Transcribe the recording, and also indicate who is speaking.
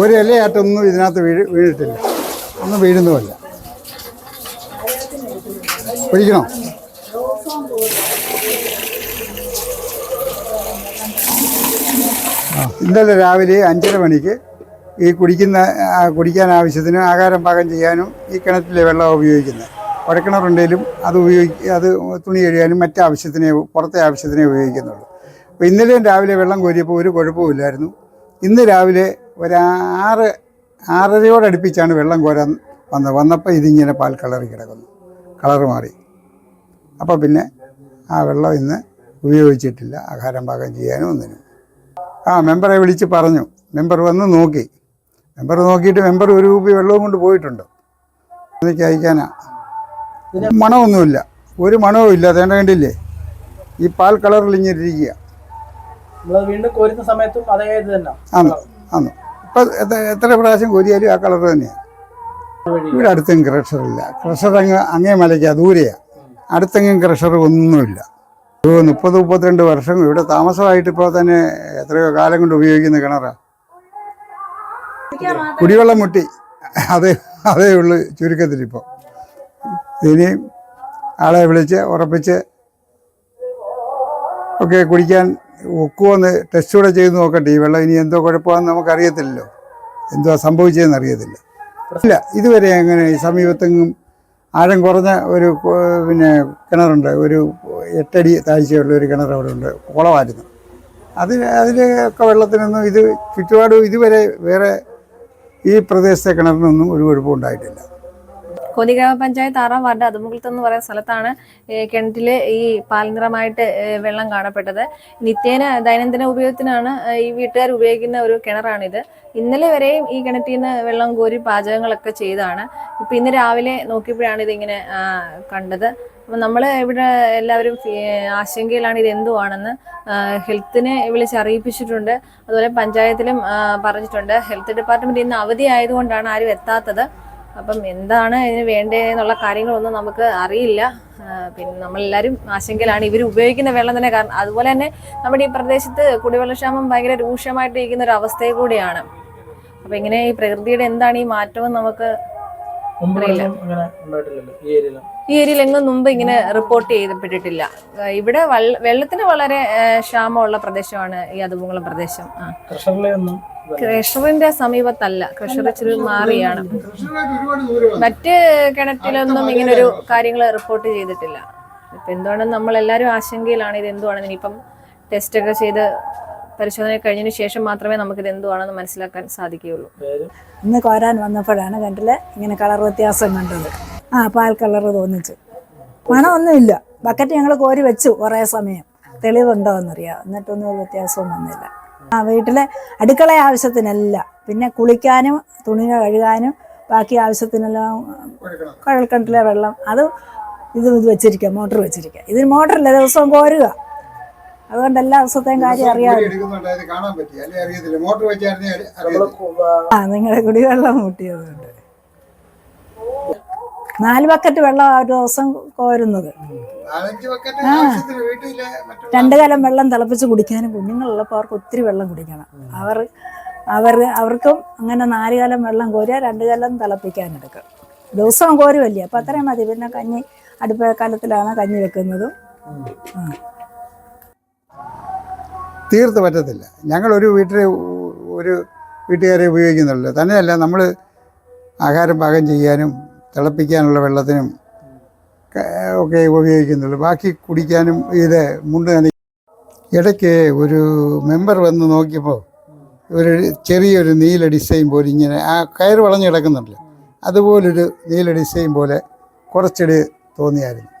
Speaker 1: ഒരു ഇലയായിട്ടൊന്നും ഇതിനകത്ത് വീഴ് വീണിട്ടില്ല ഒന്നും വീഴുന്നുമല്ല. ഒഴിക്കണോ ഇന്നലെ രാവിലെ അഞ്ചര മണിക്ക് ഈ കുടിക്കുന്ന കുടിക്കാൻ ആവശ്യത്തിന് ആഹാരം പാകം ചെയ്യാനും ഈ കിണറ്റിലെ വെള്ളം ഉപയോഗിക്കുന്നത്. കുഴക്കിണറുണ്ടെങ്കിലും അത് ഉപയോഗിക്കുക അത് തുണി കഴിയാനും മറ്റ് ആവശ്യത്തിനേ പുറത്തെ ആവശ്യത്തിനേ ഉപയോഗിക്കുന്നുള്ളൂ. അപ്പോൾ ഇന്നലെയും രാവിലെ വെള്ളം കോരിയപ്പോൾ ഒരു കുഴപ്പമില്ലായിരുന്നു ഇന്ന് രാവിലെ ഒരു ആറ് ആറരയോടടുപ്പിച്ചാണ് വെള്ളം കോരാൻ വന്നത് വന്നപ്പോൾ ഇതിങ്ങനെ പാൽ കളറി കിടക്കുന്നു. കളറ് മാറി. അപ്പോൾ പിന്നെ ആ വെള്ളം ഇന്ന് ഉപയോഗിച്ചിട്ടില്ല. ആഹാരം പാകം ചെയ്യാനും ഒന്നിനും. ആ മെമ്പറെ വിളിച്ച് പറഞ്ഞു. മെമ്പർ വന്ന് നോക്കി. മെമ്പർ നോക്കിയിട്ട് മെമ്പർ ഒരു രൂപ വെള്ളവും കൊണ്ട് പോയിട്ടുണ്ട്? എനിക്ക് അയക്കാനാ. മണമൊന്നുമില്ല. ഒരു മണവും ഇല്ല. അതേണ്ട കണ്ടില്ലേ? ഈ പാൽ കളറിൽ ഇങ്ങനെ ഇരിക്കുക
Speaker 2: വീണ്ടും കോരുന്ന സമയത്തും അതേ ഇത് തന്നെ.
Speaker 1: ആന്ന് ആന്ന്. ഇപ്പം എത്ര പ്രാവശ്യം കോരിയാലും ആ കളർ തന്നെയാണ് ഇവിടെ അടുത്തും ക്രഷറില്ല ക്രഷർ അങ്ങ് അങ്ങേ മലയ്ക്കാ ദൂരെയാണ് അടുത്തെങ്കിലും ക്രഷർ ഒന്നുമില്ല. ഒരു മുപ്പത് മുപ്പത്തിരണ്ട് വർഷം ഇവിടെ താമസമായിട്ട് ഇപ്പോൾ തന്നെ എത്രയോ കാലം കൊണ്ട് ഉപയോഗിക്കുന്ന കിണറാ. കുടിവെള്ളം മുട്ടി. അതേ അതേ ഉള്ളു ചുരുക്കത്തിലിപ്പോൾ ഇനിയും ആളെ വിളിച്ച് ഉറപ്പിച്ച് ഒക്കെ കുടിക്കാൻ ഒക്കുമോന്ന് ടെസ്റ്റ് കൂടെ ചെയ്ത് നോക്കട്ടെ. ഈ വെള്ളം ഇനി എന്തോ കുഴപ്പമാണെന്ന് നമുക്കറിയത്തില്ലല്ലോ. എന്തോ സംഭവിച്ചതെന്ന് അറിയത്തില്ല. ഇല്ല ഇതുവരെ അങ്ങനെ സമീപത്തെങ്ങും ആഴം കുറഞ്ഞ ഒരു പിന്നെ കിണറുണ്ട്. ഒരു എട്ടടി താഴ്ചയുള്ള ഒരു കിണർ അവിടെ ഉണ്ട് കുളമായിരുന്നു. അതിൽ അതിലൊക്കെ വെള്ളത്തിനൊന്നും ഇത് ചുറ്റുപാടും ഇതുവരെ വേറെ ഈ പ്രദേശത്തെ കിണറിനൊന്നും ഒരു കുഴപ്പവും
Speaker 3: കോന്നി ഗ്രാമപഞ്ചായത്ത് ആറാം വാർഡ് അതുമുഖത്ത് എന്ന് പറയുന്ന സ്ഥലത്താണ് കിണറ്റിൽ ഈ പാൽനിറമായിട്ട് വെള്ളം കാണപ്പെട്ടത്. നിത്യേന ദൈനംദിന ഉപയോഗത്തിനാണ് ഈ വീട്ടുകാർ ഉപയോഗിക്കുന്ന ഒരു കിണറാണിത്. ഇന്നലെ വരെയും ഈ കിണറ്റിൽ നിന്ന് വെള്ളം കോരി പാചകങ്ങളൊക്കെ ചെയ്താണ് ഇപ്പൊ ഇന്ന് രാവിലെ നോക്കിയപ്പോഴാണ് ഇതിങ്ങനെ കണ്ടത്. അപ്പം നമ്മൾ ഇവിടെ എല്ലാവരും ആശങ്കയിലാണ് ഇത് എന്തുവാണെന്ന് ഹെൽത്തിനെ വിളിച്ച് അറിയിപ്പിച്ചിട്ടുണ്ട്. അതുപോലെ പഞ്ചായത്തിലും പറഞ്ഞിട്ടുണ്ട്. ഹെൽത്ത് ഡിപ്പാർട്ട്മെന്റ് ഇന്ന് അവധി ആയതുകൊണ്ടാണ് ആരും എത്താത്തത്. അപ്പം എന്താണ് ഇതിന് വേണ്ടതെന്നുള്ള കാര്യങ്ങളൊന്നും നമുക്ക് അറിയില്ല. പിന്നെ നമ്മളെല്ലാവരും ആശങ്കയിലാണ്. ഇവർ ഉപയോഗിക്കുന്ന വെള്ളം തന്നെ കാരണം അതുപോലെ തന്നെ നമ്മുടെ ഈ പ്രദേശത്ത് കുടിവെള്ളക്ഷാമം ഭയങ്കര രൂക്ഷമായിട്ടിരിക്കുന്ന ഒരു അവസ്ഥയെ കൂടിയാണ്. അപ്പം ഇങ്ങനെ ഈ പ്രകൃതിയുടെ എന്താണ് ഈ മാറ്റവും നമുക്ക്
Speaker 2: ഈ
Speaker 3: ഏരിയയിൽ? എങ്ങും മുമ്പ് ഇങ്ങനെ റിപ്പോർട്ട് ചെയ്യപ്പെട്ടിട്ടില്ല ഇവിടെ വള്ള- വെള്ളത്തിന് വളരെ ക്ഷാമമുള്ള പ്രദേശമാണ് ഈ അതുപോലുള്ള പ്രദേശം.
Speaker 2: ക്രഷറിലെ ഒന്നും.
Speaker 3: ക്രഷറിന്റെ സമീപത്തല്ല. ക്രഷർ ഇച്ചിരി മാറിയാണ്. മറ്റ് കിണറ്റിലൊന്നും ഇങ്ങനെ ഒരു കാര്യങ്ങൾ റിപ്പോർട്ട് ചെയ്തിട്ടില്ല. ഇപ്പൊ എന്തുകൊണ്ടും നമ്മളെല്ലാരും ആശങ്കയിലാണ് ഇത് എന്തുവാണെന്ന് ഇനിയിപ്പം ടെസ്റ്റ് ഒക്കെ ചെയ്ത് പരിശോധന കഴിഞ്ഞതിന് ശേഷം മാത്രമേ നമുക്ക് ഇത് എന്തുവാണെന്ന് മനസ്സിലാക്കാൻ സാധിക്കുകയുള്ളൂ.
Speaker 4: ഇന്ന് കോരാൻ വന്നപ്പോഴാണ് കണ്ടിൽ ഇങ്ങനെ കളർ വ്യത്യാസം കണ്ടത്. ആ പാൽ കളർ തോന്നിച്ചു. മണമൊന്നുമില്ല. ബക്കറ്റ് ഞങ്ങൾ കോരി വെച്ചു കുറേ സമയം. തെളിവുണ്ടോ എന്നറിയാം. എന്നിട്ടൊന്നും വ്യത്യാസവും വന്നില്ല. ആ വീട്ടിലെ അടുക്കള ആവശ്യത്തിനല്ല. പിന്നെ കുളിക്കാനും തുണി കഴുകാനും ബാക്കി ആവശ്യത്തിനെല്ലാം കുഴൽക്കിണറ്റിലെ വെള്ളം അത് ഇത് ഇത് വെച്ചിരിക്കുക മോട്ടർ വെച്ചിരിക്കുക. ഇതിന് മോട്ടറില്ല ദിവസവും കോരുക. അതുകൊണ്ട് എല്ലാ ദിവസത്തെയും കാര്യം അറിയാം
Speaker 1: കാണാൻ പറ്റി. അല്ലെ അറിയത്തില്ല. മോട്ടർ വെച്ചായിരുന്നേ
Speaker 2: നമ്മൾ ആ,
Speaker 4: ആ നിങ്ങളുടെ കുടിവെള്ളം മുട്ടിയതുകൊണ്ട്. നാല് ബക്കറ്റ് വെള്ളം ഒരു ദിവസം കോരുന്നത്.
Speaker 1: ആ.
Speaker 4: രണ്ട് കലം വെള്ളം തിളപ്പിച്ച് കുടിക്കാനും കുഞ്ഞുങ്ങളുള്ളപ്പോൾ അവർക്ക് ഒത്തിരി വെള്ളം കുടിക്കണം. അവർ അവർ അവർക്കും അങ്ങനെ നാല് കലം വെള്ളം കോരുക രണ്ട് കലം തിളപ്പിക്കാനെടുക്കും ദിവസവും കോരുമല്ലേ അപ്പം അത്രയും മതി. പിന്നെ കഞ്ഞി അടുപ്പ കാലത്തിലാണ് കഞ്ഞി വെക്കുന്നതും.
Speaker 1: തീർത്ത് പറ്റത്തില്ല. ഞങ്ങളൊരു വീട്ടിലെ ഉ- ഒരു വീട്ടുകാരെ ഉപയോഗിക്കുന്നുള്ളൂ. തന്നെയല്ല നമ്മൾ ആഹാരം പാകം ചെയ്യാനും തിളപ്പിക്കാനുള്ള വെള്ളത്തിനും ഒക്കെ ഉപയോഗിക്കുന്നുള്ളൂ. ബാക്കി കുടിക്കാനും ഇത് മുണ്ട് നനയ്ക്കാനും ഇടയ്ക്ക് ഒരു മെമ്പർ വന്ന് നോക്കിയപ്പോൾ ഒരു ചെറിയൊരു നീല ഡിസൈൻ പോലെ ഇങ്ങനെ ആ കയറ് വളഞ്ഞ് കിടക്കുന്നുണ്ടല്ലോ. അതുപോലൊരു നീല ഡിസൈൻ പോലെ കുറച്ചിട് തോന്നിയായിരുന്നു.